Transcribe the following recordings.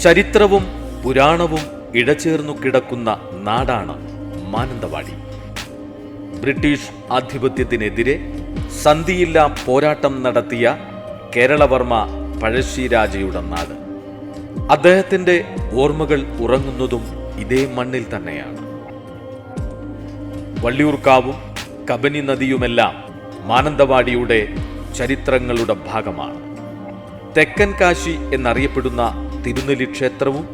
ചരിത്രവും പുരാണവും ഇടചേർന്നു കിടക്കുന്ന നാടാണ് മാനന്തവാടി. ബ്രിട്ടീഷ് ആധിപത്യത്തിനെതിരെ സന്ധിയില്ലാ പോരാട്ടം നടത്തിയ കേരളവർമ്മ പഴശ്ശിരാജയുടെ നാട്. അദ്ദേഹത്തിന്റെ ഓർമ്മകൾ ഉറങ്ങുന്നതും ഇതേ മണ്ണിൽ തന്നെയാണ്. വള്ളിയൂർക്കാവും കബനി നദിയുമെല്ലാം മാനന്തവാടിയുടെ ചരിത്രങ്ങളുടെ ഭാഗമാണ്. തെക്കൻ കാശി എന്നറിയപ്പെടുന്ന തിരുനെല്ലി ക്ഷേത്രവും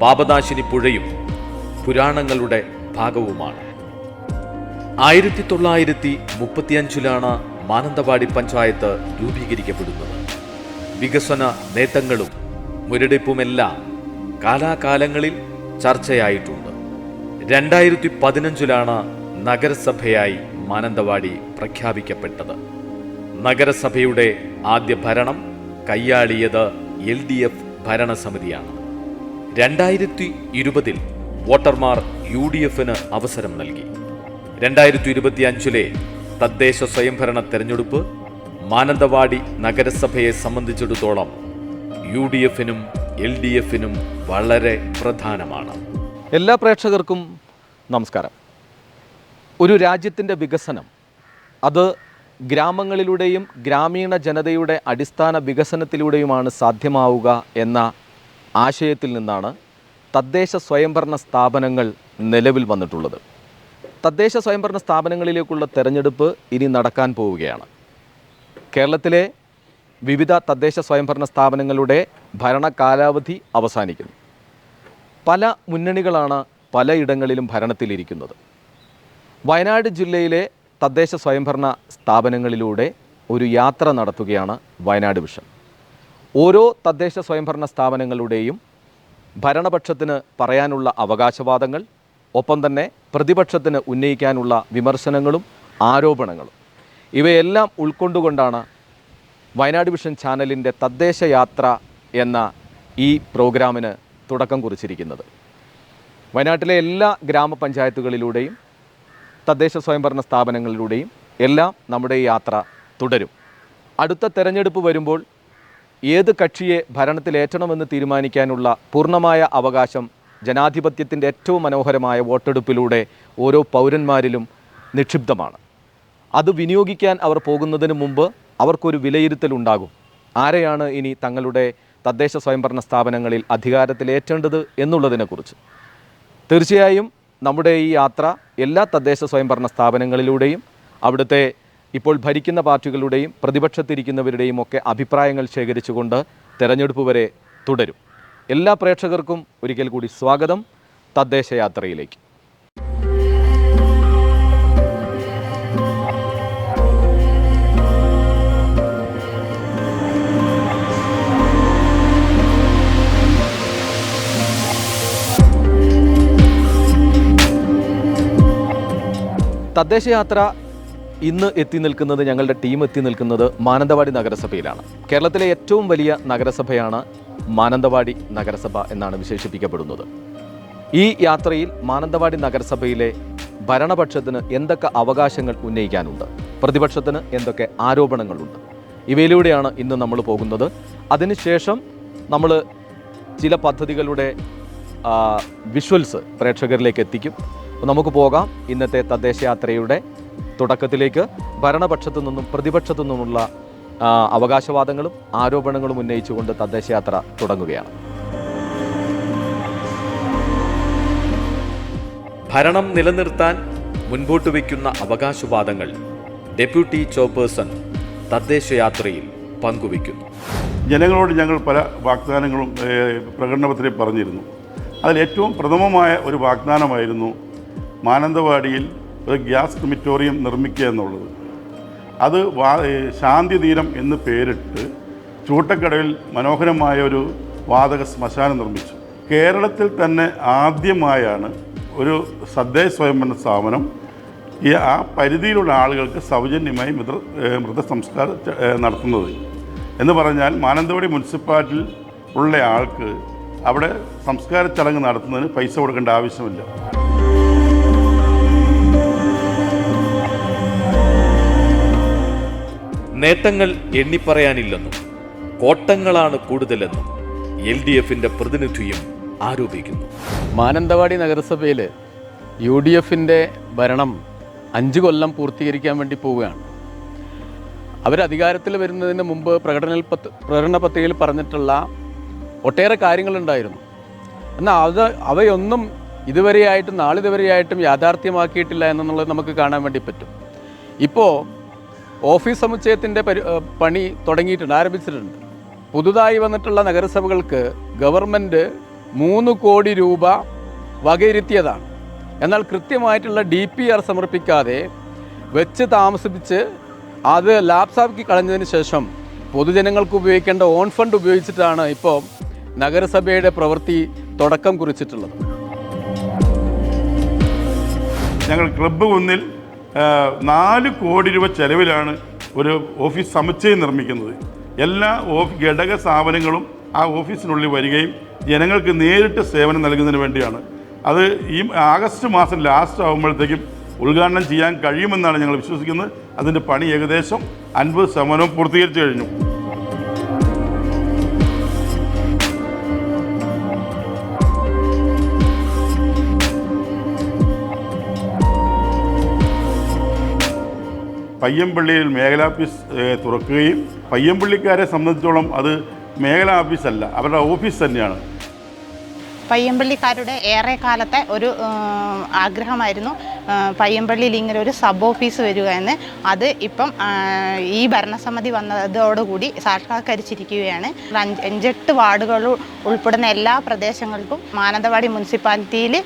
പാപനാശിനി പുഴയും പുരാണങ്ങളുടെ ഭാഗവുമാണ്. ആയിരത്തി തൊള്ളായിരത്തി മുപ്പത്തിയഞ്ചിലാണ് മാനന്തവാടി പഞ്ചായത്ത് രൂപീകരിക്കപ്പെടുന്നത്. വികസന നേട്ടങ്ങളും മുരടിപ്പുമെല്ലാം കാലാകാലങ്ങളിൽ ചർച്ചയായിട്ടുണ്ട്. രണ്ടായിരത്തി പതിനഞ്ചിലാണ് നഗരസഭയായി മാനന്തവാടി പ്രഖ്യാപിക്കപ്പെട്ടത്. നഗരസഭയുടെ ആദ്യ ഭരണം കൈയാളിയത് എൽ ഡി എഫ് ഭരണസമിതിയാണ്. രണ്ടായിരത്തി ഇരുപതിൽ വോട്ടർമാർ യു ഡി എഫിന് അവസരം നൽകി. രണ്ടായിരത്തി ഇരുപത്തിയഞ്ചിലെ തദ്ദേശ സ്വയംഭരണ തെരഞ്ഞെടുപ്പ് മാനന്തവാടി നഗരസഭയെ സംബന്ധിച്ചിടത്തോളം യു ഡി എഫിനും എൽ ഡി എഫിനും വളരെ പ്രധാനമാണ്. എല്ലാ പ്രേക്ഷകർക്കും നമസ്കാരം. ഒരു രാജ്യത്തിന്റെ വികസനം അത് ഗ്രാമങ്ങളിലൂടെയും ഗ്രാമീണ ജനതയുടെ അടിസ്ഥാന വികസനത്തിലൂടെയുമാണ് സാധ്യമാവുക എന്ന ആശയത്തിൽ നിന്നാണ് തദ്ദേശ സ്വയംഭരണ സ്ഥാപനങ്ങൾ നിലവിൽ വന്നിട്ടുള്ളത്. തദ്ദേശ സ്വയംഭരണ സ്ഥാപനങ്ങളിലേക്കുള്ള തെരഞ്ഞെടുപ്പ് ഇനി നടക്കാൻ പോവുകയാണ്. കേരളത്തിലെ വിവിധ തദ്ദേശ സ്വയംഭരണ സ്ഥാപനങ്ങളുടെ ഭരണകാലാവധി അവസാനിക്കുന്നു. പല മുന്നണികളാണ് പലയിടങ്ങളിലും ഭരണത്തിലിരിക്കുന്നത്. വയനാട് ജില്ലയിലെ തദ്ദേശ സ്വയംഭരണ സ്ഥാപനങ്ങളിലൂടെ ഒരു യാത്ര നടത്തുകയാണ് വയനാട് വിഷൻ. ഓരോ തദ്ദേശ സ്വയംഭരണ സ്ഥാപനങ്ങളുടെയും ഭരണപക്ഷത്തിന് പറയാനുള്ള അവകാശവാദങ്ങൾ ഒപ്പം തന്നെ പ്രതിപക്ഷത്തിന് ഉന്നയിക്കാനുള്ള വിമർശനങ്ങളും ആരോപണങ്ങളും. ഇവയെല്ലാം ഉൾക്കൊണ്ടുകൊണ്ടാണ് വയനാട് വിഷൻ ചാനലിന്റെ തദ്ദേശ യാത്ര എന്ന ഈ പ്രോഗ്രാമിന് തുടക്കം കുറിച്ചിരിക്കുന്നത്. വയനാട്ടിലെ എല്ലാ ഗ്രാമപഞ്ചായത്തുകളിലൂടെയും തദ്ദേശ സ്വയംഭരണ സ്ഥാപനങ്ങളിലൂടെയും എല്ലാം നമ്മുടെ യാത്ര തുടരും. അടുത്ത തെരഞ്ഞെടുപ്പ് വരുമ്പോൾ ഏത് കക്ഷിയെ ഭരണത്തിലേറ്റണമെന്ന് തീരുമാനിക്കാനുള്ള പൂർണമായ അവകാശം ജനാധിപത്യത്തിന്റെ ഏറ്റവും മനോഹരമായ വോട്ടെടുപ്പിലൂടെ ഓരോ പൗരന്മാരിലും നിക്ഷിപ്തമാണ്. അത് വിനിയോഗിക്കാൻ അവർ പോകുന്നതിന് മുമ്പ് അവർക്കൊരു വിലയിരുത്തലുണ്ടാകും ആരെയാണ് ഇനി തങ്ങളുടെ തദ്ദേശ സ്വയംഭരണ സ്ഥാപനങ്ങളിൽ അധികാരത്തിലേറ്റേണ്ടത് എന്നുള്ളതിനെക്കുറിച്ച്? തീർച്ചയായും നമ്മുടെ ഈ യാത്ര എല്ലാ തദ്ദേശ സ്വയംഭരണ സ്ഥാപനങ്ങളിലൂടെയും അവിടുത്തെ ഇപ്പോൾ ഭരിക്കുന്ന പാർട്ടികളുടെയും പ്രതിപക്ഷത്തിരിക്കുന്നവരുടെയും ഒക്കെ അഭിപ്രായങ്ങൾ ശേഖരിച്ചുകൊണ്ട് തെരഞ്ഞെടുപ്പ് വരെ തുടരും. എല്ലാ പ്രേക്ഷകർക്കും ഒരിക്കൽ കൂടി സ്വാഗതം. തദ്ദേശ യാത്രയിലേക്ക്. തദ്ദേശ യാത്ര ഇന്ന് എത്തി നിൽക്കുന്നത് ഞങ്ങളുടെ ടീം എത്തി നിൽക്കുന്നത് മാനന്തവാടി നഗരസഭയിലാണ്. കേരളത്തിലെ ഏറ്റവും വലിയ നഗരസഭയാണ് മാനന്തവാടി നഗരസഭ എന്നാണ് വിശേഷിപ്പിക്കപ്പെടുന്നത്. ഈ യാത്രയിൽ മാനന്തവാടി നഗരസഭയിലെ ഭരണപക്ഷത്തിന് എന്തൊക്കെ അവകാശങ്ങൾ ഉന്നയിക്കാനുണ്ട് പ്രതിപക്ഷത്തിന് എന്തൊക്കെ ആരോപണങ്ങളുണ്ട് ഇവയിലൂടെയാണ് ഇന്ന് നമ്മൾ പോകുന്നത്. അതിനുശേഷം നമ്മൾ ചില പദ്ധതികളുടെ വിഷ്വൽസ് പ്രേക്ഷകരിലേക്ക് എത്തിക്കും. നമുക്ക് പോകാം ഇന്നത്തെ തദ്ദേശയാത്രയുടെ തുടക്കത്തിലേക്ക്. ഭരണപക്ഷത്തു നിന്നും പ്രതിപക്ഷത്തു നിന്നുമുള്ള അവകാശവാദങ്ങളും ആരോപണങ്ങളും ഉന്നയിച്ചുകൊണ്ട് തദ്ദേശയാത്ര തുടങ്ങുകയാണ്. ഭരണം നിലനിർത്താൻ മുൻപോട്ട് വയ്ക്കുന്ന അവകാശവാദങ്ങൾ ഡെപ്യൂട്ടി ചെയർപേഴ്സൺ തദ്ദേശയാത്രയിൽ പങ്കുവയ്ക്കുന്നു. ജനങ്ങളോട് ഞങ്ങൾ പല വാഗ്ദാനങ്ങളും ഏഹ്, പറഞ്ഞിരുന്നു. അതിൽ ഏറ്റവും പ്രഥമമായ ഒരു വാഗ്ദാനമായിരുന്നു മാനന്തവാടിയിൽ ഒരു ഗ്യാസ് ക്രിമിറ്റോറിയം നിർമ്മിക്കുക എന്നുള്ളത്. അത് വാ ഏഹ്, ശാന്തി തീരം എന്ന് പേരിട്ട് ചൂട്ടക്കടവിൽ മനോഹരമായ ഒരു വാതക ശ്മശാനം നിർമ്മിച്ചു. കേരളത്തിൽ തന്നെ ആദ്യമായാണ് ഒരു തദ്ദേശ സ്വയംഭരണ സ്ഥാപനം ഈ ആ പരിധിയിലുള്ള ആളുകൾക്ക് സൗജന്യമായി മൃത മൃതസംസ്കാരം നടത്തുന്നത്. എന്ന് പറഞ്ഞാൽ മാനന്തവാടി മുനിസിപ്പാലിറ്റിയിൽ ഉള്ള ആൾക്ക് അവിടെ സംസ്കാര ചടങ്ങ് നടത്തുന്നതിന് പൈസ കൊടുക്കേണ്ട ആവശ്യമില്ല. നേട്ടങ്ങൾ എണ്ണിപ്പറയാനില്ലെന്നും കോട്ടങ്ങളാണ് കൂടുതലെന്നും എൽ ഡി എഫിന്റെ പ്രതിനിധിയും ആരോപിക്കുന്നു. മാനന്തവാടി നഗരസഭയിൽ യു ഡി എഫിന്റെ ഭരണം അഞ്ച് കൊല്ലം പൂർത്തീകരിക്കാൻ വേണ്ടി പോവുകയാണ്. അവർ അധികാരത്തിൽ വരുന്നതിന് മുമ്പ് പ്രകടന പ്രകടന പത്രികയിൽ പറഞ്ഞിട്ടുള്ള ഒട്ടേറെ കാര്യങ്ങളുണ്ടായിരുന്നു. എന്നാൽ അത് അവയൊന്നും ഇതുവരെയായിട്ടും നാളിതുവരെയായിട്ടും യാഥാർത്ഥ്യമാക്കിയിട്ടില്ല എന്നുള്ളത് നമുക്ക് കാണാൻ വേണ്ടി പറ്റും. ഇപ്പോൾ ഓഫീസ് സമുച്ചയത്തിന്റെ പണി തുടങ്ങിയിട്ടുണ്ട് ആരംഭിച്ചിട്ടുണ്ട്. പുതുതായി വന്നിട്ടുള്ള നഗരസഭകൾക്ക് ഗവൺമെന്റ് മൂന്ന് കോടി രൂപ വകയിരുത്തിയതാണ്. എന്നാൽ കൃത്യമായിട്ടുള്ള ഡി പി ആർ സമർപ്പിക്കാതെ വെച്ച് താമസിപ്പിച്ച് അത് ലാപ്സാക്കി കളഞ്ഞതിന് ശേഷം പൊതുജനങ്ങൾക്ക് ഉപയോഗിക്കേണ്ട ഓൺ ഫണ്ട് ഉപയോഗിച്ചിട്ടാണ് ഇപ്പോൾ നഗരസഭയുടെ പ്രവൃത്തി തുടക്കം കുറിച്ചിട്ടുള്ളത്. ഞങ്ങൾ ക്ലബ്ബ് കുന്നിൽ ആ, നാല് കോടി രൂപ ചെലവിലാണ് ഒരു ഓഫീസ് സമുച്ചയം നിർമ്മിക്കുന്നത്. എല്ലാ ഓഫ് ഘടക സ്ഥാപനങ്ങളും ആ ഓഫീസിനുള്ളിൽ വരികയും ജനങ്ങൾക്ക് നേരിട്ട് സേവനം നൽകുന്നതിന് വേണ്ടിയാണ്. അത് ഈ ആഗസ്റ്റ് മാസം ലാസ്റ്റ് ആകുമ്പോഴത്തേക്കും ഉദ്ഘാടനം ചെയ്യാൻ കഴിയുമെന്നാണ് ഞങ്ങൾ വിശ്വസിക്കുന്നത്. അതിന്റെ പണി ഏകദേശം അൻപത് ശതമാനവും പൂർത്തീകരിച്ചു കഴിഞ്ഞു. പയ്യമ്പള്ളിയിൽ മേഖലാ ഓഫീസ് തുറക്കുകയും പയ്യമ്പള്ളിക്കാരെ സംബന്ധിച്ചോളം അത് മേഖലാ ഓഫീസല്ല അവരുടെ ഓഫീസ് തന്നെയാണ്. പയ്യമ്പള്ളിക്കാരുടെ ഏറെ കാലത്തെ ഒരു ആഗ്രഹമായിരുന്നു. പയ്യമ്പള്ളിയിൽ ഇങ്ങനെ ഒരു സബ് ഓഫീസ് വരിക എന്ന്. അത് ഇപ്പം ഈ ഭരണസമിതി വന്നതോടുകൂടി സാക്ഷാത്കരിച്ചിരിക്കുകയാണ്. അഞ്ച് അഞ്ചെട്ട് വാർഡുകൾ ഉൾപ്പെടുന്ന എല്ലാ പ്രദേശങ്ങൾക്കും മാനന്തവാടി മുനിസിപ്പാലിറ്റിയിൽ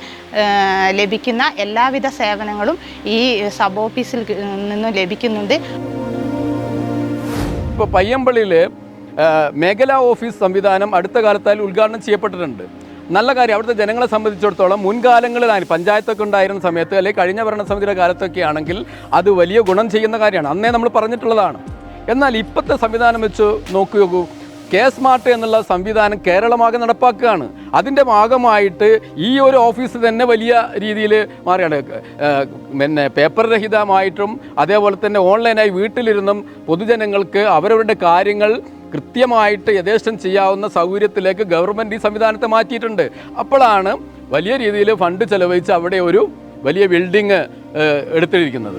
ലഭിക്കുന്ന എല്ലാവിധ സേവനങ്ങളും ഈ സബ് ഓഫീസിൽ നിന്നും ലഭിക്കുന്നുണ്ട്. ഇപ്പോൾ പയ്യമ്പള്ളിയിൽ മേഖലാ ഓഫീസ് സംവിധാനം അടുത്ത കാലത്തായി ഉദ്ഘാടനം ചെയ്യപ്പെട്ടിട്ടുണ്ട്. നല്ല കാര്യം. അവിടുത്തെ ജനങ്ങളെ സംബന്ധിച്ചിടത്തോളം മുൻകാലങ്ങളിലാണ് പഞ്ചായത്തൊക്കെ ഉണ്ടായിരുന്ന സമയത്ത് അല്ലെങ്കിൽ കഴിഞ്ഞ ഭരണസമിതിയുടെ കാലത്തൊക്കെ ആണെങ്കിൽ അത് വലിയ ഗുണം ചെയ്യുന്ന കാര്യമാണ്. അന്നേ നമ്മൾ പറഞ്ഞിട്ടുള്ളതാണ്. എന്നാൽ ഇപ്പോഴത്തെ സംവിധാനം വെച്ച് നോക്കി. നോക്കൂ കെ സ്മാർട്ട് എന്നുള്ള സംവിധാനം കേരളമാകെ നടപ്പാക്കുകയാണ്. അതിന്റെ ഭാഗമായിട്ട് ഈ ഒരു ഓഫീസ് തന്നെ വലിയ രീതിയിൽ മാറിയാണ്. പിന്നെ പേപ്പർ രഹിതമായിട്ടും അതേപോലെ തന്നെ ഓൺലൈനായി വീട്ടിലിരുന്നും പൊതുജനങ്ങൾക്ക് അവരവരുടെ കാര്യങ്ങൾ കൃത്യമായിട്ട് യഥേഷ്ടം ചെയ്യാവുന്ന സൗകര്യത്തിലേക്ക് ഗവൺമെന്റ് ഈ സംവിധാനത്തെ മാറ്റിയിട്ടുണ്ട്. അപ്പോഴാണ് വലിയ രീതിയിൽ ഫണ്ട് ചെലവഴിച്ച് അവിടെ ഒരു വലിയ ബിൽഡിങ് എടുത്തിരിക്കുന്നത്.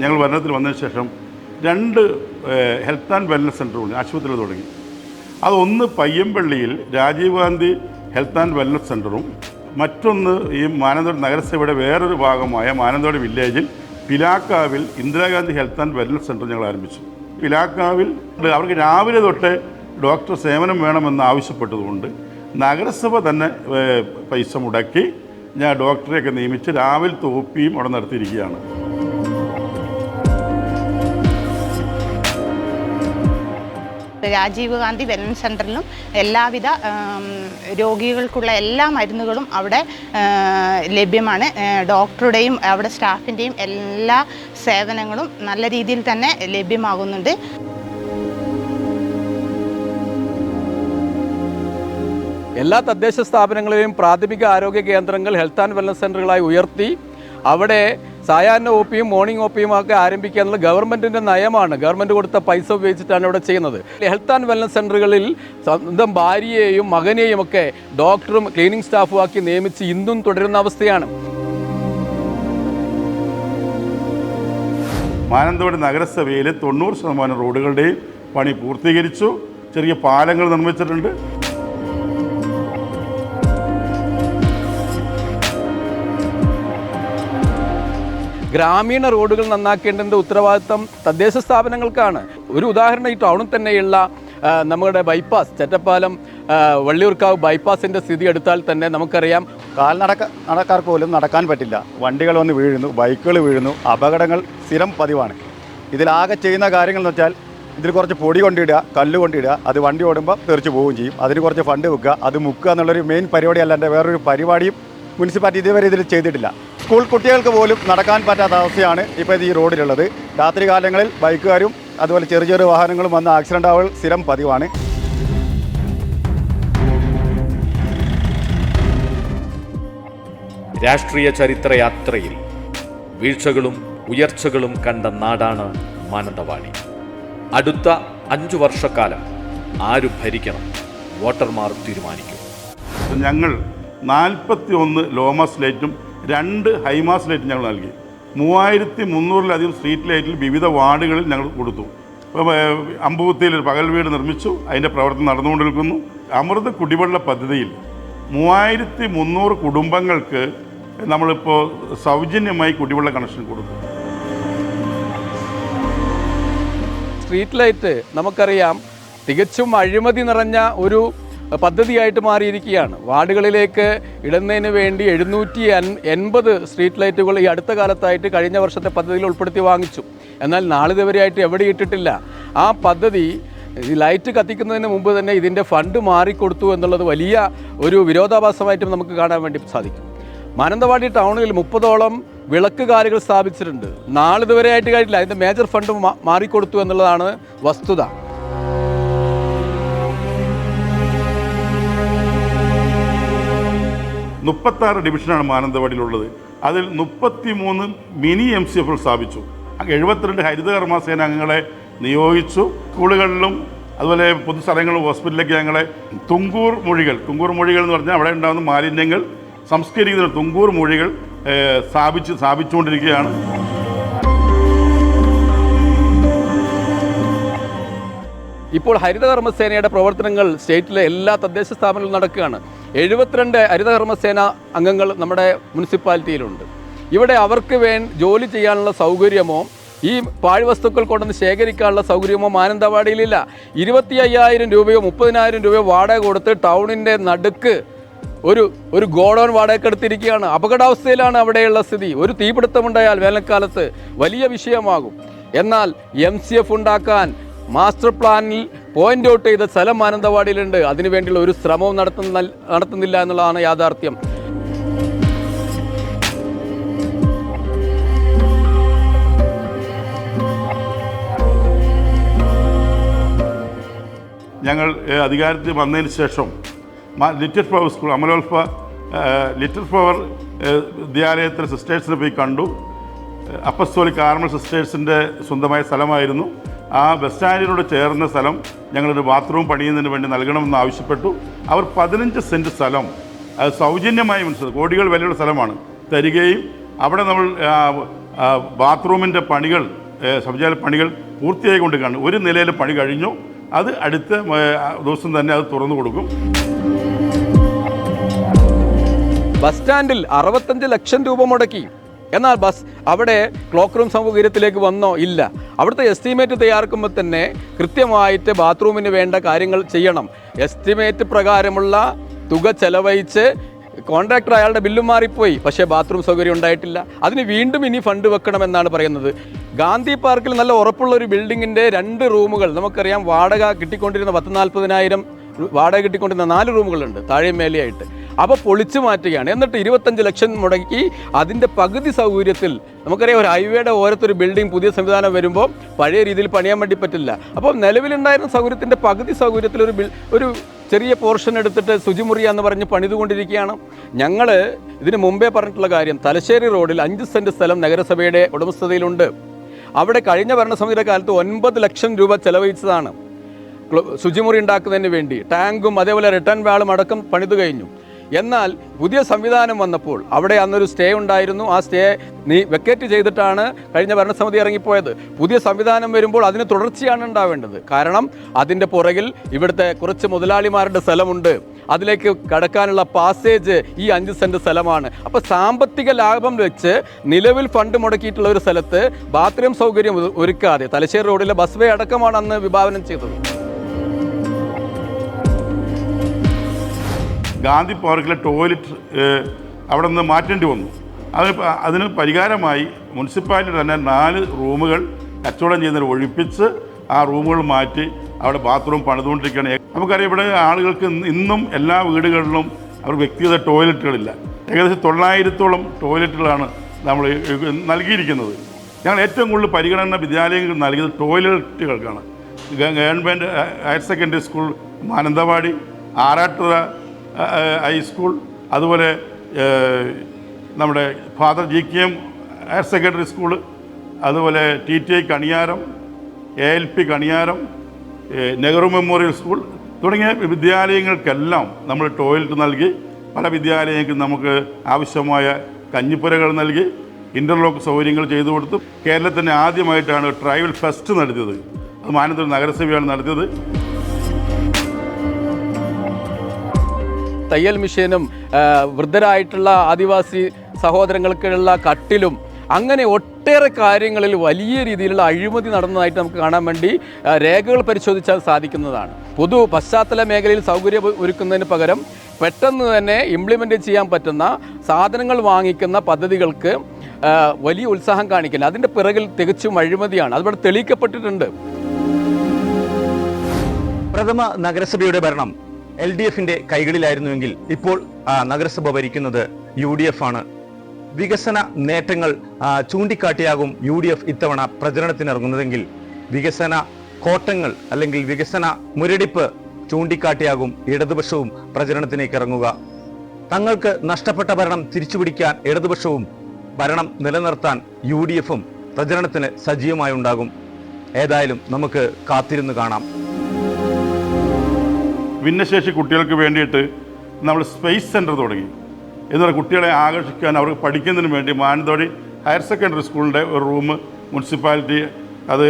ഞങ്ങൾ ഭരണത്തിൽ വന്നതിന് ശേഷം രണ്ട് ഹെൽത്ത് ആൻഡ് വെൽനസ് സെന്ററുകൾ ആശുപത്രികൾ തുടങ്ങി. അതൊന്ന് പയ്യമ്പള്ളിയിൽ Rajiv Gandhi health and wellness സെന്ററും മറ്റൊന്ന് ഈ മാനന്തവാടി നഗരസഭയുടെ വേറൊരു ഭാഗമായ മാനന്തവാടി വില്ലേജിൽ പിലാക്കാവിൽ Indira Gandhi health and wellness center ഞങ്ങൾ ആരംഭിച്ചു. പിലാക്കാവിൽ അവർക്ക് രാവിലെ തൊട്ട് ഡോക്ടർ സേവനം വേണമെന്ന് ആവശ്യപ്പെട്ടതുകൊണ്ട് നഗരസഭ തന്നെ പൈസ മുടക്കി ഞാൻ ഡോക്ടറെയൊക്കെ നിയമിച്ച് രാവിലെ തോപ്പിയും പിയും അവിടെ നടത്തിയിരിക്കുകയാണ്. രാജീവ് ഗാന്ധി വെൽനസ് സെന്ററിലും എല്ലാവിധ രോഗികൾക്കുള്ള എല്ലാ മരുന്നുകളും അവിടെ ലഭ്യമാണ്. ഡോക്ടറുടെയും അവിടെ സ്റ്റാഫിന്റെയും എല്ലാ സേവനങ്ങളും നല്ല രീതിയിൽ തന്നെ ലഭ്യമാകുന്നുണ്ട്. എല്ലാ തദ്ദേശ സ്ഥാപനങ്ങളെയും പ്രാഥമിക ആരോഗ്യ കേന്ദ്രങ്ങൾ ഹെൽത്ത് ആൻഡ് വെൽനസ് സെന്ററുകളായി ഉയർത്തി അവിടെ സായാഹ്ന ഒ പിയും മോർണിംഗ് ഒ ഒക്കെ ആരംഭിക്കുക എന്നുള്ള ഗവൺമെന്റിന്റെ നയമാണ്. ഗവൺമെന്റ് കൊടുത്ത പൈസ ഉപയോഗിച്ചിട്ടാണ് ഇവിടെ ചെയ്യുന്നത്. ഹെൽത്ത് ആൻഡ് വെൽനസ് സെന്ററുകളിൽ സ്വന്തം ഭാര്യയെയും മകനെയും ഒക്കെ ഡോക്ടറും ക്ലീനിങ് സ്റ്റാഫും ആക്കി നിയമിച്ച് ഇന്നും തുടരുന്ന അവസ്ഥയാണ്. മാനന്തവാടി നഗരസഭയിലെ തൊണ്ണൂറ് ശതമാനം റോഡുകളുടെയും പണി പൂർത്തീകരിച്ചു. ചെറിയ പാലങ്ങൾ നിർമ്മിച്ചിട്ടുണ്ട്. ഗ്രാമീണ റോഡുകൾ നന്നാക്കേണ്ടതിന്റെ ഉത്തരവാദിത്തം തദ്ദേശ സ്ഥാപനങ്ങൾക്കാണ്. ഒരു ഉദാഹരണം ഈ ടൗണിൽ തന്നെയുള്ള നമ്മുടെ ബൈപ്പാസ് ചെറ്റപ്പാലം വള്ളിയൂർക്കാവ് ബൈപ്പാസിന്റെ സ്ഥിതി എടുത്താൽ തന്നെ നമുക്കറിയാം. കാൽനടക്ക നടക്കാർക്ക് പോലും നടക്കാൻ പറ്റില്ല. വണ്ടികൾ വന്ന് വീഴുന്നു ബൈക്കുകൾ വീഴുന്നു അപകടങ്ങൾ സ്ഥിരം പതിവാണ്. ഇതിലാകെ ചെയ്യുന്ന കാര്യങ്ങൾ എന്ന് വെച്ചാൽ ഇതിൽ കുറച്ച് പൊടി കൊണ്ടിടുക കല്ല് കൊണ്ടിടുക അത് വണ്ടി ഓടുമ്പോൾ തെറിച്ച് പോവുകയും ചെയ്യും. അതിന് കുറച്ച് ഫണ്ട് വെക്കുക അത് മുക്കുക എന്നുള്ളൊരു മെയിൻ പരിപാടി എന്റെ വേറൊരു പരിപാടിയും മുനിസിപ്പാലിറ്റി ഇതുവരെ ഇതിൽ ചെയ്തിട്ടില്ല. സ്കൂൾ കുട്ടികൾക്ക് പോലും നടക്കാൻ പറ്റാത്ത അവസ്ഥയാണ് ഇപ്പോൾ ഇത് ഈ റോഡിലുള്ളത്. രാത്രി കാലങ്ങളിൽ ബൈക്കുകാരും അതുപോലെ ചെറിയ ചെറിയ വാഹനങ്ങളും വന്ന ആക്സിഡന്റ് ആവുകൾ സ്ഥിരം പതിവാണ്. രാഷ്ട്രീയ ചരിത്രയാത്രയിൽ വീഴ്ചകളും ഉയർച്ചകളും കണ്ട നാടാണ് മാനന്തവാടി. അടുത്ത അഞ്ചു വർഷക്കാലം ആര് ഭരിക്കണം? വോട്ടർമാർ തീരുമാനിക്കും. ഞങ്ങൾ നാൽപ്പത്തി ഒന്ന് ലോമാസ് ലൈറ്റും രണ്ട് ഹൈമാസ് ലൈറ്റും ഞങ്ങൾ നൽകി. മൂവായിരത്തി മുന്നൂറിലധികം സ്ട്രീറ്റ് ലൈറ്റിൽ വിവിധ വാർഡുകളിൽ ഞങ്ങൾ കൊടുത്തു. അമ്പൂത്തിയിൽ ഒരു പകൽ വീട് നിർമ്മിച്ചു. അതിന്റെ പ്രവർത്തനം നടന്നുകൊണ്ടിരിക്കുന്നു. അമൃത് കുടിവെള്ള പദ്ധതിയിൽ മൂവായിരത്തി മുന്നൂറ് കുടുംബങ്ങൾക്ക് നമ്മളിപ്പോൾ സൗജന്യമായി കുടിവെള്ള കണക്ഷൻ കൊടുത്തു. സ്ട്രീറ്റ് ലൈറ്റ് നമുക്കറിയാം തികച്ചും അഴിമതി നിറഞ്ഞ ഒരു പദ്ധതിയായിട്ട് മാറിയിരിക്കുകയാണ്. വാർഡുകളിലേക്ക് ഇടുന്നതിന് വേണ്ടി എഴുന്നൂറ്റി എൺപത് സ്ട്രീറ്റ് ലൈറ്റുകൾ ഈ അടുത്ത കാലത്തായിട്ട് കഴിഞ്ഞ വർഷത്തെ പദ്ധതിയിൽ ഉൾപ്പെടുത്തി വാങ്ങിച്ചു. എന്നാൽ നാളിതുവരെയായിട്ട് എവിടെ ഇട്ടിട്ടില്ല. ആ പദ്ധതി ഈ ലൈറ്റ് കത്തിക്കുന്നതിന് മുമ്പ് തന്നെ ഇതിന്റെ ഫണ്ട് മാറിക്കൊടുത്തു എന്നുള്ളത് വലിയ ഒരു വിരോധാഭാസമായിട്ടും നമുക്ക് കാണാൻ വേണ്ടി സാധിക്കും. മാനന്തവാടി ടൗണിൽ മുപ്പതോളം വിളക്കുകാലുകൾ സ്ഥാപിച്ചിട്ടുണ്ട്. നാളിതുവരെയായിട്ട് കഴിഞ്ഞില്ല അതിന്റെ മേജർ ഫണ്ട് മാറിക്കൊടുത്തു എന്നുള്ളതാണ് വസ്തുത. മുപ്പത്താറ് ഡിവിഷനാണ് മാനന്തവാടിയിലുള്ളത്. അതിൽ മുപ്പത്തി മൂന്ന് മിനി എം സി എഫുകൾ സ്ഥാപിച്ചു. എഴുപത്തിരണ്ട് ഹരിതകർമ്മ സേന അംഗങ്ങളെ നിയോഗിച്ചു. സ്കൂളുകളിലും അതുപോലെ പൊതുസ്ഥലങ്ങളും ഹോസ്പിറ്റലിലേക്ക് ഞങ്ങളെ തുങ്കൂർ മൊഴികൾ തുങ്കൂർ മൊഴികൾ എന്ന് പറഞ്ഞാൽ അവിടെ ഉണ്ടാകുന്ന മാലിന്യങ്ങൾ സംസ്കരിക്കുന്ന തുങ്കൂർ മൊഴികൾ സ്ഥാപിച്ച് സ്ഥാപിച്ചുകൊണ്ടിരിക്കുകയാണ്. ഇപ്പോൾ ഹരിതകർമ്മസേനയുടെ പ്രവർത്തനങ്ങൾ സ്റ്റേറ്റിലെ എല്ലാ തദ്ദേശ സ്ഥാപനങ്ങളിലും നടക്കുകയാണ്. എഴുപത്തിരണ്ട് ഹരിതകർമ്മസേന അംഗങ്ങൾ നമ്മുടെ മുനിസിപ്പാലിറ്റിയിലുണ്ട്. ഇവിടെ അവർക്ക് വേ ജോലി ചെയ്യാനുള്ള സൗകര്യമോ ഈ പാഴ്വസ്തുക്കൾ കൊണ്ടുവന്ന് ശേഖരിക്കാനുള്ള സൗകര്യമോ മാനന്തവാടിയിലില്ല. ഇരുപത്തി അയ്യായിരം രൂപയോ മുപ്പതിനായിരം രൂപയോ വാടക കൊടുത്ത് ടൗണിന്റെ നടുക്ക് ഒരു ഒരു ഗോഡൗൺ വാടകക്കെടുത്തിരിക്കുകയാണ് അപകടാവസ്ഥയിലാണ് അവിടെയുള്ള സ്ഥിതി. ഒരു തീപിടുത്തമുണ്ടായാൽ വേനൽക്കാലത്ത് വലിയ വിഷയമാകും. എന്നാൽ എം സി എഫ് ഉണ്ടാക്കാൻ മാസ്റ്റർ പ്ലാനിൽ പോയിന്റ് ഔട്ട് ചെയ്ത സ്ഥലം മാനന്തവാടിയിലുണ്ട് അതിനുവേണ്ടിയുള്ള ഒരു ശ്രമവും നടത്തുന്ന നടത്തുന്നില്ല എന്നുള്ളതാണ് യാഥാർത്ഥ്യം. ഞങ്ങൾ അധികാരത്തിൽ വന്നതിന് ശേഷം ലിറ്റിൽ ഫ്ലവർ സ്കൂൾ അമലോൽഫ ലിറ്റിൽ ഫ്ലവർ വിദ്യാലയത്തിലെ സിസ്റ്റേഴ്സിനെ പോയി കണ്ടു. അപ്പസ്തോലി കാർമൽ സിസ്റ്റേഴ്സിന്റെ സ്വന്തമായ സ്ഥലമായിരുന്നു. ആ ബസ് സ്റ്റാൻഡിനോട് ചേർന്ന സ്ഥലം ഞങ്ങളൊരു ബാത്റൂം പണിയുന്നതിന് വേണ്ടി നൽകണമെന്ന് ആവശ്യപ്പെട്ടു. അവർ പതിനഞ്ച് സെന്റ് സ്ഥലം അത് സൗജന്യമായി മനസ്സിലാക്കി കോടികൾ വിലയുള്ള സ്ഥലമാണ്. തരികയും അവിടെ നമ്മൾ ബാത്റൂമിന്റെ പണികൾ ശൗചാലയ പണികൾ പൂർത്തിയായി കൊണ്ട് കാണും ഒരു നിലയിൽ പണി കഴിഞ്ഞു. അത് അടുത്ത ദിവസം തന്നെ അത് തുറന്നു കൊടുക്കും. ബസ് സ്റ്റാൻഡിൽ അറുപത്തഞ്ച് ലക്ഷം രൂപ മുടക്കി. എന്നാൽ ബസ് അവിടെ ക്ലോക്ക് റൂം സൗകര്യത്തിലേക്ക് വന്നോ? ഇല്ല. അവിടുത്തെ എസ്റ്റിമേറ്റ് തയ്യാറാക്കുമ്പോൾ തന്നെ കൃത്യമായിട്ട് ബാത്റൂമിന് വേണ്ട കാര്യങ്ങൾ ചെയ്യണം. എസ്റ്റിമേറ്റ് പ്രകാരമുള്ള തുക ചെലവഴിച്ച് കോൺട്രാക്ടർ അയാളുടെ ബില്ലും മാറിപ്പോയി. പക്ഷേ ബാത്റൂം സൗകര്യം ഉണ്ടായിട്ടില്ല. അതിന് വീണ്ടും ഇനി ഫണ്ട് വെക്കണമെന്നാണ് പറയുന്നത്. ഗാന്ധി പാർക്കിൽ നല്ല ഉറപ്പുള്ള ഒരു ബിൽഡിങ്ങിന്റെ രണ്ട് റൂമുകൾ നമുക്കറിയാം വാടക കിട്ടിക്കൊണ്ടിരുന്ന പത്ത് നാൽപ്പതിനായിരം വാടക കിട്ടിക്കൊണ്ടിരുന്ന നാല് റൂമുകളുണ്ട് താഴെയും മേലെയായിട്ട്. അപ്പോൾ പൊളിച്ചു മാറ്റുകയാണ്. എന്നിട്ട് ഇരുപത്തഞ്ച് ലക്ഷം മുടക്കി അതിന്റെ പകുതി സൗകര്യത്തിൽ നമുക്കറിയാം ഒരു ഹൈവേയുടെ ഓരത്തൊരു ബിൽഡിംഗ് പുതിയ സംവിധാനം വരുമ്പോൾ പഴയ രീതിയിൽ പണിയാൻ വേണ്ടി പറ്റില്ല. അപ്പോൾ നിലവിലുണ്ടായിരുന്ന സൗകര്യത്തിന്റെ പകുതി സൗകര്യത്തിൽ ഒരു ബിൽ ഒരു ചെറിയ പോർഷൻ എടുത്തിട്ട് ശുചിമുറി എന്ന് പറഞ്ഞ് പണിതുകൊണ്ടിരിക്കുകയാണ്. ഞങ്ങൾ ഇതിന് മുമ്പേ പറഞ്ഞിട്ടുള്ള കാര്യം തലശ്ശേരി റോഡിൽ അഞ്ച് സെന്റ് സ്ഥലം നഗരസഭയുടെ ഉടമസ്ഥതയിലുണ്ട്. അവിടെ കഴിഞ്ഞ ഭരണസമിതിയുടെ കാലത്ത് ഒൻപത് ലക്ഷം രൂപ ചെലവഴിച്ചതാണ്. ശുചിമുറി ഉണ്ടാക്കുന്നതിന് വേണ്ടി ടാങ്കും അതേപോലെ റിട്ടേൺ വാളും അടക്കം പണിതു കഴിഞ്ഞു. എന്നാൽ പുതിയ സംവിധാനം വന്നപ്പോൾ അവിടെ അന്നൊരു സ്റ്റേ ഉണ്ടായിരുന്നു. ആ സ്റ്റേ നീ വെക്കേറ്റ് ചെയ്തിട്ടാണ് കഴിഞ്ഞ ഭരണസമിതി ഇറങ്ങിപ്പോയത്. പുതിയ സംവിധാനം വരുമ്പോൾ അതിന് തുടർച്ചയാണ് ഉണ്ടാവേണ്ടത്. കാരണം അതിന്റെ പുറകിൽ ഇവിടുത്തെ കുറച്ച് മുതലാളിമാരുടെ സ്ഥലമുണ്ട്. അതിലേക്ക് കടക്കാനുള്ള പാസേജ് ഈ അഞ്ച് സെന്റ് സ്ഥലമാണ്. അപ്പോൾ സാമ്പത്തിക ലാഭം വെച്ച് നിലവിൽ ഫണ്ട് മുടക്കിയിട്ടുള്ള ഒരു സ്ഥലത്ത് ബാത്റൂം സൗകര്യം ഒരുക്കാതെ തലശ്ശേരി റോഡിലെ ബസ് വേ അടക്കമാണ് അന്ന് വിഭാവനം ചെയ്തത്. ഗാന്ധി പാർക്കിലെ ടോയ്ലറ്റ് അവിടെ നിന്ന് മാറ്റേണ്ടി വന്നു. അത് അതിന് പരിഹാരമായി മുനിസിപ്പാലിറ്റി തന്നെ നാല് റൂമുകൾ കച്ചവടം ചെയ്യുന്നവർ ഒഴിപ്പിച്ച് ആ റൂമുകൾ മാറ്റി അവിടെ ബാത്റൂം പണിതുകൊണ്ടിരിക്കുകയാണ്. നമുക്കറിയാം ഇവിടെ ആളുകൾക്ക് ഇന്നും എല്ലാ വീടുകളിലും അവർ വ്യക്തിഗത ടോയ്ലറ്റുകളില്ല. ഏകദേശം തൊള്ളായിരത്തോളം ടോയ്ലറ്റുകളാണ് നമ്മൾ നൽകിയിരിക്കുന്നത്. ഞങ്ങൾ ഏറ്റവും കൂടുതൽ പരിഗണന വിദ്യാലയങ്ങൾ നൽകിയത് ടോയ്ലറ്റുകൾക്കാണ്. Government higher secondary school Mananthavady ആറാട്ടുറ ആ, ആ, ഹൈസ്കൂൾ അതുപോലെ നമ്മുടെ father G K M higher secondary school അതുപോലെ T T I Kaniyaram A L P Kaniyaram Nehru memorial school തുടങ്ങിയ വിദ്യാലയങ്ങൾക്കെല്ലാം നമ്മൾ ടോയ്ലറ്റ് നൽകി പല വിദ്യാലയങ്ങൾക്കും നമുക്ക് ആവശ്യമായ കഞ്ഞിപ്പുരകൾ നൽകി ഇന്റർലോക്ക് സൗകര്യങ്ങൾ ചെയ്തു കൊടുത്തു. കേരളത്തിന് ആദ്യമായിട്ടാണ് ട്രൈബൽ ഫെസ്റ്റ് നടത്തിയത്. അത് മാനന്തവാടി നഗരസഭയാണ് നടത്തിയത്. തയ്യൽ മിഷീനും വൃദ്ധരായിട്ടുള്ള ആദിവാസി സഹോദരങ്ങൾക്കുള്ള കട്ടിലും അങ്ങനെ ഒട്ടേറെ കാര്യങ്ങളിൽ വലിയ രീതിയിലുള്ള അഴിമതി നടന്നതായിട്ട് നമുക്ക് കാണാൻ വേണ്ടി രേഖകൾ പരിശോധിച്ചാൽ സാധിക്കുന്നതാണ്. പൊതു പശ്ചാത്തല മേഖലയിൽ സൗകര്യം ഒരുക്കുന്നതിന് പകരം പെട്ടെന്ന് തന്നെ ഇംപ്ലിമെന്റ് ചെയ്യാൻ പറ്റുന്ന സാധനങ്ങൾ വാങ്ങിക്കുന്ന പദ്ധതികൾക്ക് വലിയ ഉത്സാഹം കാണിക്കില്ല അതിന്റെ പിറകിൽ തികച്ചും അഴിമതിയാണ്. അതിവിടെ തെളിയിക്കപ്പെട്ടിട്ടുണ്ട്. പ്രഥമ നഗരസഭയുടെ ഭരണം. എൽ ഡി എഫിന്റെ കൈകളിലായിരുന്നുവെങ്കിൽ ഇപ്പോൾ നഗരസഭ ഭരിക്കുന്നത് യു ഡി എഫ് ആണ്. വികസന നേട്ടങ്ങൾ ചൂണ്ടിക്കാട്ടിയാകും യു ഡി എഫ് ഇത്തവണ പ്രചരണത്തിനിറങ്ങുന്നതെങ്കിൽ വികസന കോട്ടങ്ങൾ അല്ലെങ്കിൽ വികസന മുരടിപ്പ് ചൂണ്ടിക്കാട്ടിയാകും ഇടതുപക്ഷവും പ്രചരണത്തിലേക്ക് ഇറങ്ങുക തങ്ങൾക്ക് നഷ്ടപ്പെട്ട ഭരണം തിരിച്ചുപിടിക്കാൻ ഇടതുപക്ഷവും ഭരണം നിലനിർത്താൻ യു ഡി എഫും പ്രചരണത്തിന് സജീവമായി ഉണ്ടാകും ഏതായാലും നമുക്ക് കാത്തിരുന്ന് കാണാം. ഭിന്നശേഷി കുട്ടികൾക്ക് വേണ്ടിയിട്ട് നമ്മൾ സ്പേസ് സെന്റർ തുടങ്ങി. എന്നാൽ കുട്ടികളെ ആകർഷിക്കാൻ അവർക്ക് പഠിക്കുന്നതിന് വേണ്ടി മാനന്തവാടി ഹയർ സെക്കൻഡറി സ്കൂളിന്റെ ഒരു റൂം മുനിസിപ്പാലിറ്റി അത്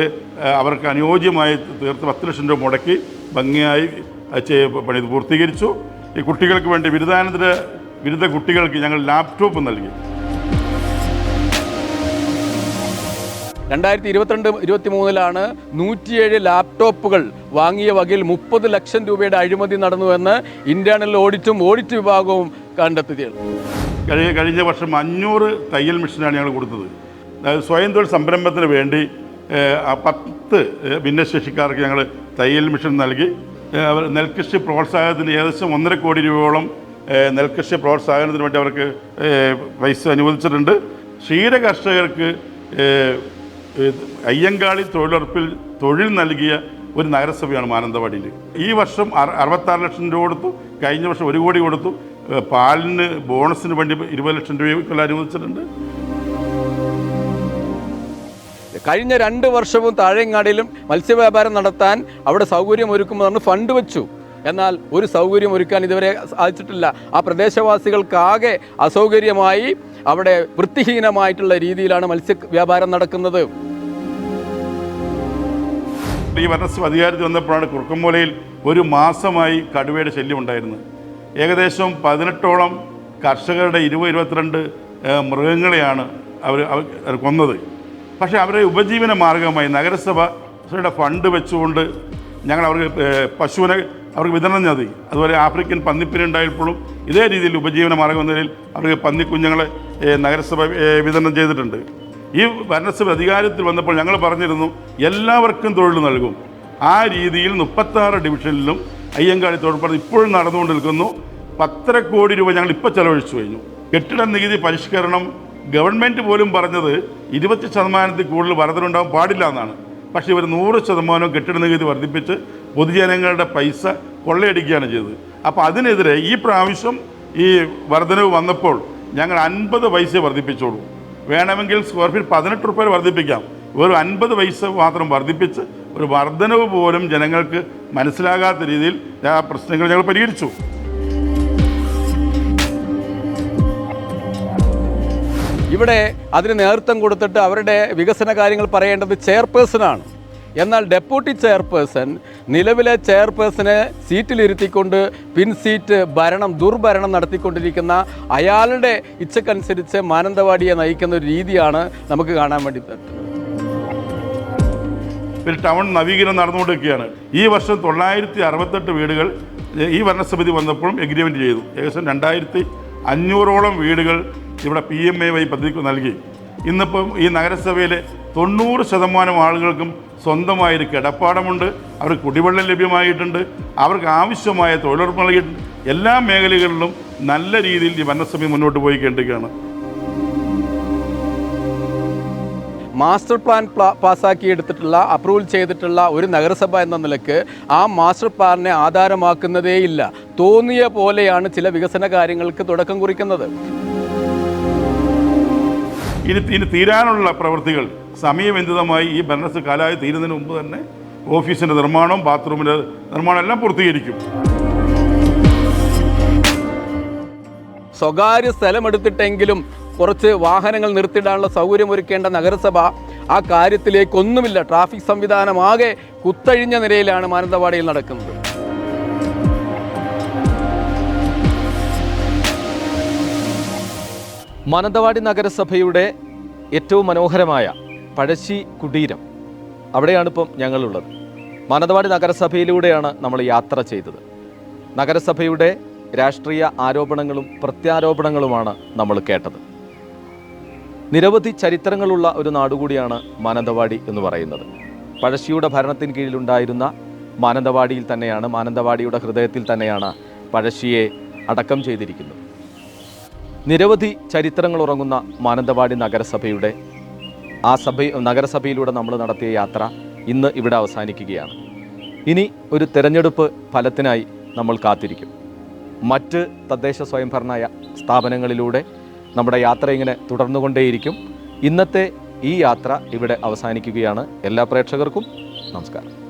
അവർക്ക് അനുയോജ്യമായി തീർത്ത് പത്ത് ലക്ഷം രൂപ മുടക്കി ഭംഗിയായി പണി പൂർത്തീകരിച്ചു. ഈ കുട്ടികൾക്ക് വേണ്ടി ബിരുദാനന്തര ബിരുദ കുട്ടികൾക്ക് ഞങ്ങൾ ലാപ്ടോപ്പ് നൽകി. രണ്ടായിരത്തി ഇരുപത്തിരണ്ട് ഇരുപത്തി മൂന്നിലാണ് നൂറ്റിയേഴ് ലാപ്ടോപ്പുകൾ വാങ്ങിയ വകയിൽ മുപ്പത് ലക്ഷം രൂപയുടെ അഴിമതി നടന്നുവെന്ന് ഇന്റേണൽ ഓഡിറ്റും ഓഡിറ്റ് വിഭാഗവും കണ്ടെത്തുകയാണ് കഴിഞ്ഞ കഴിഞ്ഞ വർഷം അഞ്ഞൂറ് തയ്യൽ മെഷീനാണ് ഞങ്ങൾ കൊടുത്തത്. സ്വയം തൊഴിൽ സംരംഭത്തിന് വേണ്ടി പത്ത് ഭിന്നശേഷിക്കാർക്ക് ഞങ്ങൾ തയ്യൽ മെഷീൻ നൽകി. നെൽകൃഷി പ്രോത്സാഹനത്തിന് ഏകദേശം ഒന്നര കോടി രൂപയോളം നെൽകൃഷി പ്രോത്സാഹനത്തിന് വേണ്ടി അവർക്ക് പൈസ അനുവദിച്ചിട്ടുണ്ട്. ക്ഷീര കർഷകർക്ക് അയ്യങ്കാളി തൊഴിലുറപ്പിൽ തൊഴിൽ നൽകിയ ഒരു നഗരസഭയാണ് മാനന്തവാടിയിൽ ഈ വർഷം അറ- അറുപത്താറ് ലക്ഷം രൂപ കൊടുത്തു. കഴിഞ്ഞ വർഷം ഒരു കോടി കൊടുത്തു. പാലിന് ബോണസിന് വേണ്ടി ഇരുപത് ലക്ഷം രൂപയ്ക്കുള്ള അനുവദിച്ചിട്ടുണ്ട് കഴിഞ്ഞ രണ്ട് വർഷവും താഴെങ്ങാടിയിലും മത്സ്യവ്യാപാരം നടത്താൻ അവിടെ സൗകര്യം ഒരുക്കുമെന്ന് ഫണ്ട് വെച്ചു. എന്നാൽ ഒരു സൗകര്യം ഒരുക്കാൻ ഇതുവരെ സാധിച്ചിട്ടില്ല. ആ പ്രദേശവാസികൾക്കാകെ അസൗകര്യമായി അവിടെ വൃത്തിഹീനമായിട്ടുള്ള രീതിയിലാണ് മത്സ്യ വ്യാപാരം നടക്കുന്നത്. ഈ ഭരണസഭ അധികാരത്തിൽ വന്നപ്പോഴാണ് കുറുക്കമ്പോലയിൽ ഒരു മാസമായി കടുവയുടെ ശല്യം ഉണ്ടായിരുന്നത്. ഏകദേശം പതിനെട്ടോളം കർഷകരുടെ ഇരുപത് ഇരുപത്തിരണ്ട് മൃഗങ്ങളെയാണ് അവർ അവർ കൊന്നത്. പക്ഷേ അവരെ ഉപജീവന മാർഗമായി നഗരസഭയുടെ ഫണ്ട് വെച്ചുകൊണ്ട് ഞങ്ങൾ അവർക്ക് പശുവിനെ അവർക്ക് വിതരണം ചെയ്തു. അതുപോലെ ആഫ്രിക്കൻ പന്നിപ്പിനുണ്ടായപ്പോഴും ഇതേ രീതിയിൽ ഉപജീവന മാർഗം എന്ന നിലയിൽ അവർക്ക് പന്നിക്കുഞ്ഞുങ്ങളെ നഗരസഭ വിതരണം ചെയ്തിട്ടുണ്ട്. ഈ ഭരണസഭ അധികാരത്തിൽ വന്നപ്പോൾ ഞങ്ങൾ പറഞ്ഞിരുന്നു എല്ലാവർക്കും തൊഴിൽ നൽകും. ആ രീതിയിൽ മുപ്പത്താറ് ഡിവിഷനിലും അയ്യങ്കാളി തൊഴിൽപ്പണി ഇപ്പോഴും നടന്നുകൊണ്ട് നിൽക്കുന്നു പത്തര കോടി രൂപ ഞങ്ങൾ ഇപ്പോൾ ചെലവഴിച്ചു കഴിഞ്ഞു. കെട്ടിട നികുതി പരിഷ്കരണം ഗവൺമെന്റ് പോലും പറഞ്ഞത് ഇരുപത്തി ശതമാനത്തിൽ കൂടുതൽ വർധനുണ്ടാകാൻ പാടില്ല എന്നാണ്. പക്ഷേ ഇവർ നൂറ് ശതമാനം കെട്ടിട നികുതി വർദ്ധിപ്പിച്ച് പൊതുജനങ്ങളുടെ പൈസ കൊള്ളയടിക്കുകയാണ് ചെയ്തത്. അപ്പോൾ അതിനെതിരെ ഈ പ്രാവശ്യം ഈ വർധനവ് വന്നപ്പോൾ ഞങ്ങൾ അൻപത് പൈസ വർദ്ധിപ്പിച്ചോളൂ. വേണമെങ്കിൽ സ്ക്വയർ ഫീറ്റ് പതിനെട്ട് റുപ്യ വർദ്ധിപ്പിക്കാം. ഒരു അൻപത് പൈസ മാത്രം വർദ്ധിപ്പിച്ച് ഒരു വർധനവ് പോലും ജനങ്ങൾക്ക് മനസ്സിലാകാത്ത രീതിയിൽ ആ പ്രശ്നങ്ങൾ ഞങ്ങൾ പരിഹരിച്ചു. ഇവിടെ അതിന് നേതൃത്വം കൊടുത്തിട്ട് അവരുടെ വികസന കാര്യങ്ങൾ പറയേണ്ടത് ചെയർപേഴ്സണാണ് എന്നാൽ ഡെപ്യൂട്ടി ചെയർപേഴ്സൺ നിലവിലെ ചെയർപേഴ്സനെ സീറ്റിലിരുത്തിക്കൊണ്ട് പിൻ സീറ്റ് ഭരണം ദുർഭരണം നടത്തിക്കൊണ്ടിരിക്കുന്ന അയാളുടെ ഇച്ഛക്കനുസരിച്ച് മാനന്തവാടിയെ നയിക്കുന്ന ഒരു രീതിയാണ് നമുക്ക് കാണാൻ വേണ്ടി പറ്റുന്നത്. ഒരു ടൗൺ നവീകരണം നടന്നുകൊണ്ടിരിക്കുകയാണ്. ഈ വർഷം തൊള്ളായിരത്തി അറുപത്തെട്ട് വീടുകൾ ഈ ഭരണസമിതി വന്നപ്പോഴും എഗ്രിമെന്റ് ചെയ്തു. ഏകദേശം രണ്ടായിരത്തി അഞ്ഞൂറോളം വീടുകൾ ഇവിടെ പി എം എ വൈ പദ്ധതിക്ക് നൽകി. ഇന്നിപ്പം ഈ നഗരസഭയിൽ തൊണ്ണൂറ് ശതമാനം ആളുകൾക്കും സ്വന്തമായൊരു കിടപ്പാടമുണ്ട്. അവർക്ക് കുടിവെള്ളം ലഭ്യമായിട്ടുണ്ട്. അവർക്ക് ആവശ്യമായ തൊഴിലുറപ്പ് നൽകിയിട്ടുണ്ട്. എല്ലാ മേഖലകളിലും നല്ല രീതിയിൽ ഈ വനസമയം മുന്നോട്ട് പോയി കേണ്ടിരിക്കുകയാണ് മാസ്റ്റർ പ്ലാൻ പ്ലാ പാസ്സാക്കി എടുത്തിട്ടുള്ള അപ്രൂവൽ ചെയ്തിട്ടുള്ള ഒരു നഗരസഭ എന്ന നിലയ്ക്ക് ആ മാസ്റ്റർ പ്ലാനിനെ ആധാരമാക്കുന്നതേയില്ല. തോന്നിയ പോലെയാണ് ചില വികസന കാര്യങ്ങൾക്ക് തുടക്കം കുറിക്കുന്നത്. ഇനി ഇനി തീരാനുള്ള പ്രവൃത്തികൾ സമയബന്ധിതമായി ഈ ഭരണസ് കാലാവധി തീരുന്നതിന് മുമ്പ് തന്നെ ഓഫീസിന്റെ നിർമ്മാണം ബാത്റൂമിന്റെ നിർമ്മാണം എല്ലാം പൂർത്തീകരിക്കും. സ്വകാര്യ സ്ഥലമെടുത്തിട്ടെങ്കിലും കുറച്ച് വാഹനങ്ങൾ നിർത്തിയിടാനുള്ള സൗകര്യം ഒരുക്കേണ്ട നഗരസഭ ആ കാര്യത്തിലേക്കൊന്നുമില്ല. ട്രാഫിക് സംവിധാനമാകെ കുത്തഴിഞ്ഞ നിലയിലാണ് മാനന്തവാടിയിൽ നടക്കുന്നത്. മാനന്തവാടി നഗരസഭയുടെ ഏറ്റവും മനോഹരമായ പഴശ്ശി കുടീരം. അവിടെയാണ് ഇപ്പം ഞങ്ങളുള്ളത്. മാനന്തവാടി നഗരസഭയിലൂടെയാണ് നമ്മൾ യാത്ര ചെയ്തത്. നഗരസഭയുടെ രാഷ്ട്രീയ ആരോപണങ്ങളും പ്രത്യാരോപണങ്ങളുമാണ് നമ്മൾ കേട്ടത്. നിരവധി ചരിത്രങ്ങളുള്ള ഒരു നാടുകൂടിയാണ് മാനന്തവാടി എന്ന് പറയുന്നത്. പഴശ്ശിയുടെ ഭരണത്തിന് കീഴിലുണ്ടായിരുന്ന മാനന്തവാടിയിൽ തന്നെയാണ് മാനന്തവാടിയുടെ ഹൃദയത്തിൽ തന്നെയാണ് പഴശ്ശിയെ അടക്കം ചെയ്തിരിക്കുന്നത്. നിരവധി ചരിത്രങ്ങൾ ഉറങ്ങുന്ന മാനന്തവാടി നഗരസഭയുടെ ആ സഭ നഗരസഭയിലൂടെ നമ്മൾ നടത്തിയ യാത്ര ഇന്ന് ഇവിടെ അവസാനിക്കുകയാണ്. ഇനി ഒരു തെരഞ്ഞെടുപ്പ് ഫലത്തിനായി നമ്മൾ കാത്തിരിക്കും. മറ്റ് തദ്ദേശ സ്വയംഭരണ സ്ഥാപനങ്ങളിലൂടെ നമ്മുടെ യാത്ര ഇങ്ങനെ തുടർന്നുകൊണ്ടേയിരിക്കും. ഇന്നത്തെ ഈ യാത്ര ഇവിടെ അവസാനിക്കുകയാണ്. എല്ലാ പ്രേക്ഷകർക്കും നമസ്കാരം.